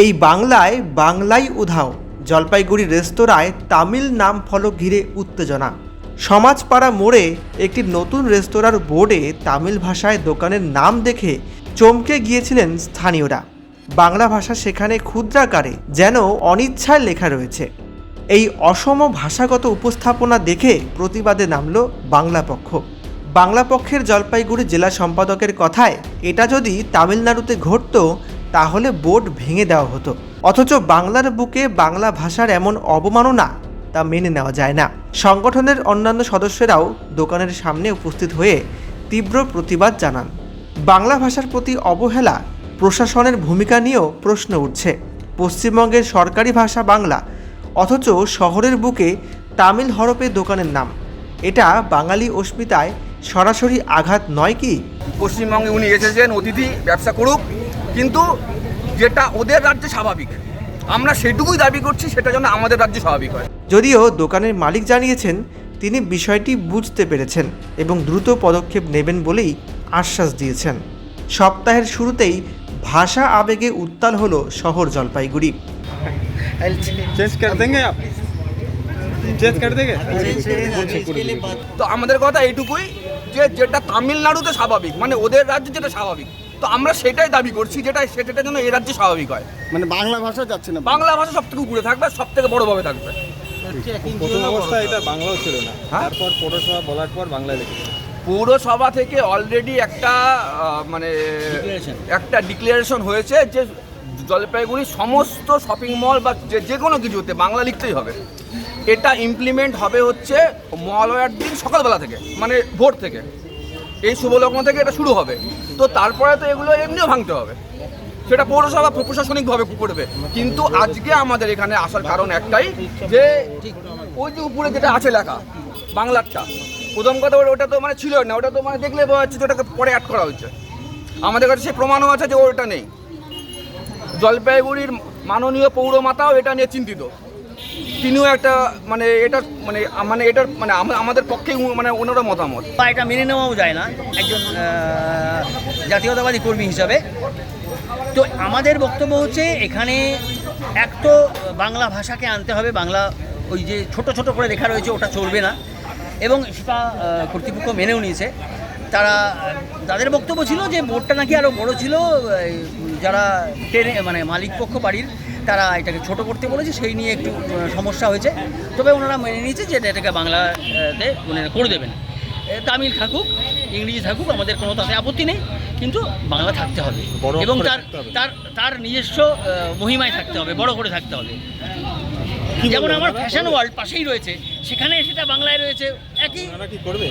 এই বাংলায় বাংলাই উধাও, জলপাইগুড়ি রেস্তোরাঁয় তামিল নাম ফলক ঘিরে উত্তেজনা। সমাজপাড়া মোড়ে একটি নতুন রেস্তোরাঁর বোর্ডে তামিল ভাষায় দোকানের নাম দেখে চমকে গিয়েছিলেন স্থানীয়রা। বাংলা ভাষা সেখানে ক্ষুদ্রাকারে, যেন অনিচ্ছায় লেখা রয়েছে। এই অসম ভাষাগত উপস্থাপনা দেখে প্রতিবাদে নামল বাংলা পক্ষ। বাংলা পক্ষের জলপাইগুড়ি জেলা সম্পাদকের কথায়, এটা যদি তামিলনাড়ুতে ঘটতো তাহলে বোর্ড ভেঙে দেওয়া হতো। অথচ বাংলার বুকে বাংলা ভাষার এমন অবমাননা তা মেনে নেওয়া যায় না। সংগঠনের অন্যান্য সদস্যরাও দোকানের সামনে উপস্থিত হয়ে তীব্র প্রতিবাদ জানান। বাংলা ভাষার প্রতি অবহেলা প্রশাসনের ভূমিকা নিয়েও প্রশ্ন উঠছে। পশ্চিমবঙ্গের সরকারি ভাষা বাংলা, অথচ শহরের বুকে তামিল হরপে দোকানের নাম। এটা বাঙালি অস্মিতায় সরাসরি আঘাত নয় কি? পশ্চিমবঙ্গে উনি এসেছেন, অতিথি, ব্যবসা করুক। কিন্তু যেটা ওদের রাজ্যে স্বাভাবিক আমরা সেটুকুই দাবি করছি সেটা যেন আমাদের রাজ্যে স্বাভাবিক হয়। যদিও দোকানের মালিক জানিয়েছেন তিনি বিষয়টি বুঝতে পেরেছেন এবং দ্রুত পদক্ষেপ নেবেন বলেই আশ্বাস দিয়েছেন। সপ্তাহের শুরুতেই ভাষা আবেগে উত্তাল হলো শহর জলপাইগুড়ি। তো আমাদের কথা এটুকুই যে যেটা তামিলনাড়ুতে স্বাভাবিক মানে ওদের রাজ্যে যেটা স্বাভাবিক। তো আমরা সেটাই দাবি করছি যেটা সেটা যেন এ রাজ্যে স্বাভাবিক হয়। মানে বাংলা ভাষা যাচ্ছে না। বাংলা ভাষা সব থেকে উপরে থাকবে সব থেকে বড়োভাবে থাকবে। প্রথম অবস্থায় এটা বাংলাও ছিল না। হ্যাঁ? তারপর পৌরসভা বলার পর লিখেছে পৌরসভা থেকে অলরেডি একটা মানে একটা ডিক্লারেশন হয়েছে যে জলপাইগুড়ি সমস্ত শপিং মল বা যে যে কোনো কিছুতে বাংলা লিখতেই হবে। এটা ইমপ্লিমেন্ট হবে হচ্ছে মহালয়ার দিন সকালবেলা থেকে মানে ভোর থেকে। এই শুভলগ্ন থেকে এটা শুরু হবে। তো তারপরে তো এগুলো এমনিও ভাঙতে হবে। সেটা পৌরসভা প্রশাসনিকভাবে করবে। কিন্তু আজকে আমাদের এখানে আসার কারণ একটাই, যে ওই যে উপরে যেটা আছে লেখা, বাংলারটা, প্রথম কথা ওটা- তো মানে ছিল না, ওটা তো মানে দেখলে বোঝা যাচ্ছে ওটাকে পরে অ্যাড করা হয়েছে। আমাদের কাছে সেই প্রমাণও আছে যে ওটা নেই। জলপাইগুড়ির মাননীয় পৌরমাতাও এটা নিয়ে চিন্তিত। তিনিও একটা মানে এটা মানে মানে এটার মানে আমাদের পক্ষে মানে ওনারও মতামত। বা এটা মেনে নেওয়াও যায় না একজন জাতীয়তাবাদী কর্মী হিসাবে। তো আমাদের বক্তব্য হচ্ছে এখানে এক তো বাংলা ভাষাকে আনতে হবে, বাংলা ওই যে ছোট ছোট করে লেখা রয়েছে ওটা চলবে না। এবং সেটা কর্তৃপক্ষ মেনেও নিয়েছে। তারা, তাদের বক্তব্য ছিল যে বোর্ডটা নাকি আরও বড় ছিল যারা ট্রেনে মানে মালিক পক্ষ বাড়ির তারা এটাকে ছোট করতে বলেছে সেই নিয়ে একটু সমস্যা হয়েছে। তবে ওনারা মেনে নিয়েছে যে এটাকে বাংলাতে ওনারা করে দেবেন। তামিল থাকুক ইংরেজি থাকুক আমাদের কোনো তাতে আপত্তি নেই কিন্তু বাংলা থাকতে হবে। এবং তার তার তার নিজস্ব মহিমায় থাকতে হবে বড় করে থাকতে হবে। যেমন আমার ফ্যাশন ওয়ার্ল্ড পাশেই রয়েছে সেখানে সেটা বাংলায় রয়েছে একই করবে?